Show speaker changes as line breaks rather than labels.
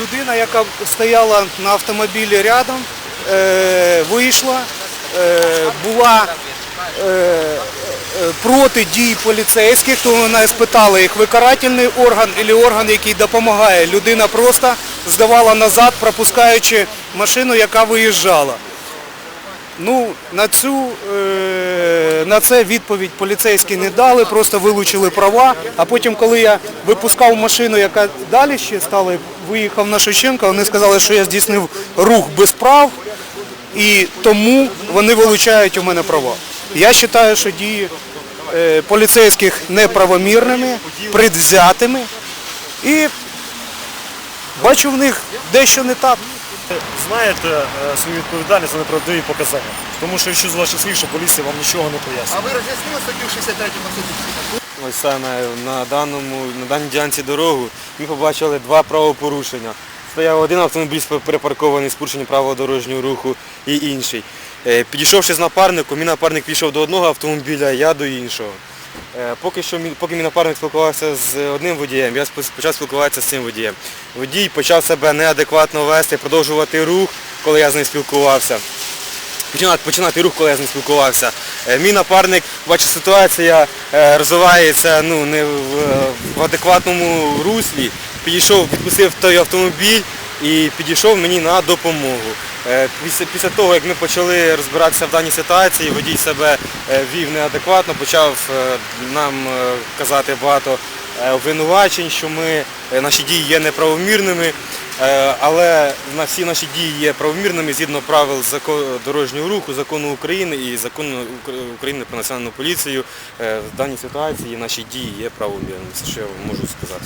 людина, яка стояла на автомобілі рядом, е, вийшла, е, була е, проти дій поліцейських, то вона спитала їх, ви карательний орган або орган, який допомагає. Людина просто здавала назад, пропускаючи машину, яка виїжджала. Ну, на цю на це відповідь поліцейські не дали, просто вилучили права. А потім, коли я випускав машину, яка далі ще стала, виїхав на Шевченка, вони сказали, що я здійснив рух без прав, і тому вони вилучають у мене права. Я вважаю, що дії е, поліцейських неправомірними, предвзятими, і бачу в них дещо не так.
Знаєте е, свою відповідальність за неправдиві показання. Тому що якщо з ваших слів, що поліція вам нічого не пояснює.
А ви роз'яснили статтю 63 Конституції?
Ось саме на даному на даній ділянці дороги ми побачили два правопорушення. Стояв один автомобіль перепаркований з порушенням правил дорожнього руху і інший. Е, Підійшовши з напарником, мій напарник пішов до одного автомобіля, я до іншого. Е, Поки що поки мій напарник спілкувався з одним водієм, я почав спілкуватися з цим водієм. Водій почав себе неадекватно вести, продовжувати рух, коли я з ним спілкувався починати, починати рух, коли я з ним спілкувався. Е, Мій напарник, бачить, ситуація е, розвивається ну, не в, в адекватному руслі. Підійшов, відпустив той автомобіль і підійшов мені на допомогу. Е, Після, після того, як ми почали розбиратися в даній ситуації, водій себе е, вів неадекватно, почав е, нам казати багато обвинувачень, що ми, наші дії є неправомірними. Але на всі наші дії є правомірними згідно правил дорожнього руху, закону України і закону України про національну поліцію. В даній ситуації наші дії є правомірними. Це що я можу сказати.